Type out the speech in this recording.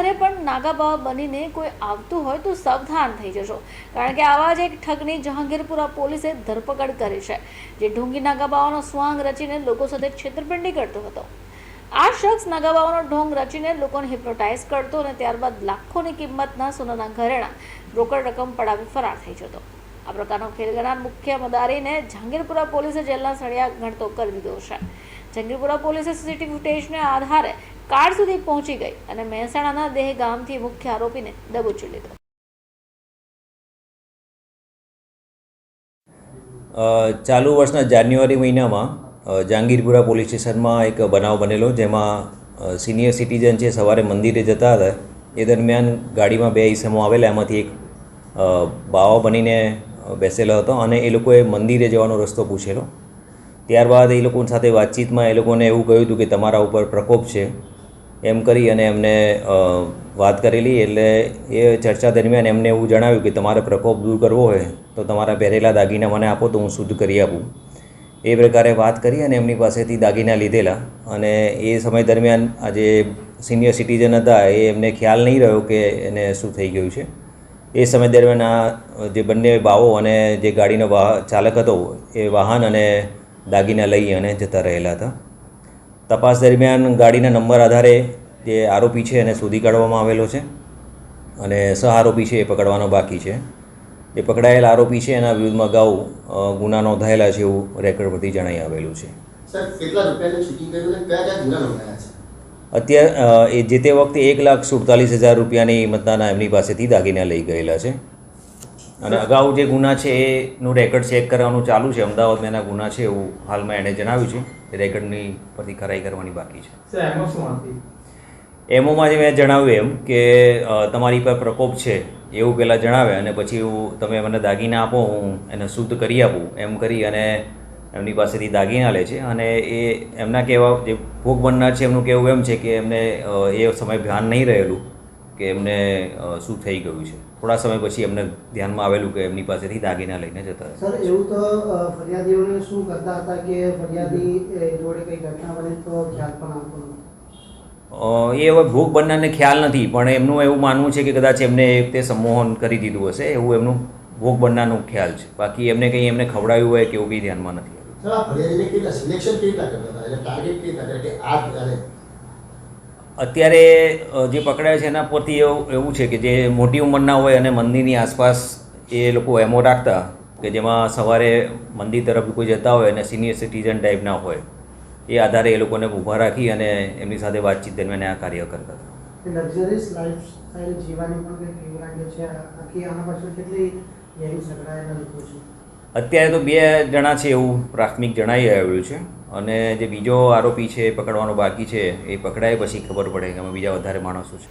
ઘરે પણ નાગા બનીને કોઈ આવતું હોય તો સાવધાન થઈ જશો. કારણ કે આવા જ એક ઠગની જહાંગીરપુરા પોલીસે ધરપકડ કરી છે, જે ઢોંગી નાગા બાવાનો સ્વાંગ રચીને લોકો સાથે છેતરપિંડી કરતો હતો. આ શખ્સ નાગા બાવાનો ઢોંગ રચીને લોકોને હિપ્નોટાઇઝ કરતો અને ત્યારબાદ લાખોની કિંમતના સોનાના ઘરેણા રોકડ રકમ પડાવી ફરાર થઈ જતો. આ પ્રકારનો ખેલ મુખ્ય મદારીને જહાંગીરપુરા પોલીસે જેલના સળિયા ગણતો કરી દીધો છે. જહાંગીરપુરા પોલીસે સીસીટીવી ફૂટેજને આધારે કાર સુધી પહોંચી ગઈ અને મહેસાણાના દેહ ગામથી મુખ્ય આરોપીને દબોચી લીધો. ચાલુ વર્ષના જાન્યુઆરી મહિનામાં જહાંગીરપુરા પોલીસ સ્ટેશનમાં એક બનાવ બનેલો જેમાં સિનિયર સિટીઝન છે, સવારે મંદિરે જતા હતા. એ દરમિયાન ગાડીમાં બે ઈસમો આવેલા, એમાંથી એક બાવા બનીને બેસેલો હતો અને એ લોકોએ મંદિરે જવાનો રસ્તો પૂછેલો. ત્યારબાદ એ લોકો સાથે વાતચીતમાં એ લોકોને એવું કહ્યું હતું કે તમારા ઉપર પ્રકોપ છે. એમ કરી અને એમને વાત કરેલી એટલે એ ચર્ચા દરમિયાન એમને એવું જણાવ્યું કે તમારે પ્રકોપ દૂર કરવો હોય તો તમારા પહેરેલા દાગીના મને આપો તો હું શુદ્ધ કરી આપું. એ પ્રકારે વાત કરી અને એમની પાસેથી દાગીના લીધેલા અને એ સમય દરમિયાન આ જે સિનિયર સિટીઝન હતા એ એમને ખ્યાલ નહીં રહ્યો કે એને શું થઈ ગયું છે. એ સમય દરમિયાન આ જે બંને બાવો અને જે ગાડીનો વાહ, ચાલક હતો એ વાહન અને દાગીના લઈ અને જતા રહેલા હતા. તપાસ દરમિયાન ગાડીના નંબર આધારે તે આરોપી છે એને શોધી કાઢવામાં આવેલો છે અને સહ આરોપી છે એ પકડવાનો બાકી છે. એ પકડાયેલ આરોપી છે એના વિરુદ્ધમાં અગાઉ ગુના નોંધાયેલા છે એવું રેકોર્ડ પરથી જણાઈ આવેલું છે. અત્યારે એ જે તે વખતે એક લાખ સુડતાલીસ હજાર રૂપિયાની મતદાના એમની પાસેથી દાગીના લઈ ગયેલા છે. અને અગાઉ જે ગુના છે એનું રેકોર્ડ ચેક કરવાનું ચાલુ છે. અમદાવાદમાં એના ગુના છે એવું હાલમાં એણે જણાવ્યું છે. એ રેકોર્ડની પરથી ખરાઈ કરવાની બાકી છે. સર એમાં શું એમોમાં જે મેં જણાવ્યું એમ કે તમારી પર પ્રકોપ છે. એવું પહેલાં જણાવે અને પછી એવું તમે મને દાગીના આપો હું એને શુદ્ધ કરી આપું. એમ કરી અને એમની પાસેથી દાગીના લે છે. અને એ એમના કહેવા જે ભોગ બનનાર છે એમનું કહેવું એમ છે કે એમને એ સમય ધ્યાન નહીં રહેલું. કે એમને શું થઈ ગયું છે? થોડા સમય પછી એમને ધ્યાનમાં આવેલું કે એમની પાસેથી દાગીના લઈને જતા સર એવું તો ફરિયાદીઓને શું કરતા હતા કે ફરિયાદી એ, જોડે કઈ ઘટના બને તો ખ્યાલ પણ આવતો એ હવે ભોગ બનનારને ખ્યાલ નથી પણ એમનું એવું માનવું છે કે કદાચ એમને એ વખતે સંમોહન કરી દીધું હશે એવું એમનું ભોગ બનનારનું ખ્યાલ છે. બાકી એમને કંઈ એમને ખવડાવ્યું હોય કે એવું કંઈ ધ્યાનમાં નથી આવ્યું. સર આ ફરિયાદીને કેટલા સિલેક્શન કેવી રીતના કરતા હતા? એટલે ટાર્ગેટ કેવી રીતના કે આ અત્યારે જે પકડાય છે એના પરથી એવું એવું છે કે જે મોટી ઉંમરના હોય અને મંદિરની આસપાસ એ લોકો એમો રાખતા કે જેમાં સવારે મંદિર તરફ કોઈ જતા હોય અને સિનિયર સિટીઝન ટાઈપના હોય, એ આધારે એ લોકોને ઊભા રાખી અને એમની સાથે વાતચીત દરમિયાન આ કાર્ય કરતા હતા. લક્ઝરીસ પણ કંઈક લાગે છે? અત્યારે તો બે જણા છે એવું પ્રાથમિક જણાઈ આવ્યું છે. અને જે બીજો આરોપી છે એ પકડવાનો બાકી છે, એ પકડાય પછી ખબર પડે કે અમે બીજા વધારે માણસો છે.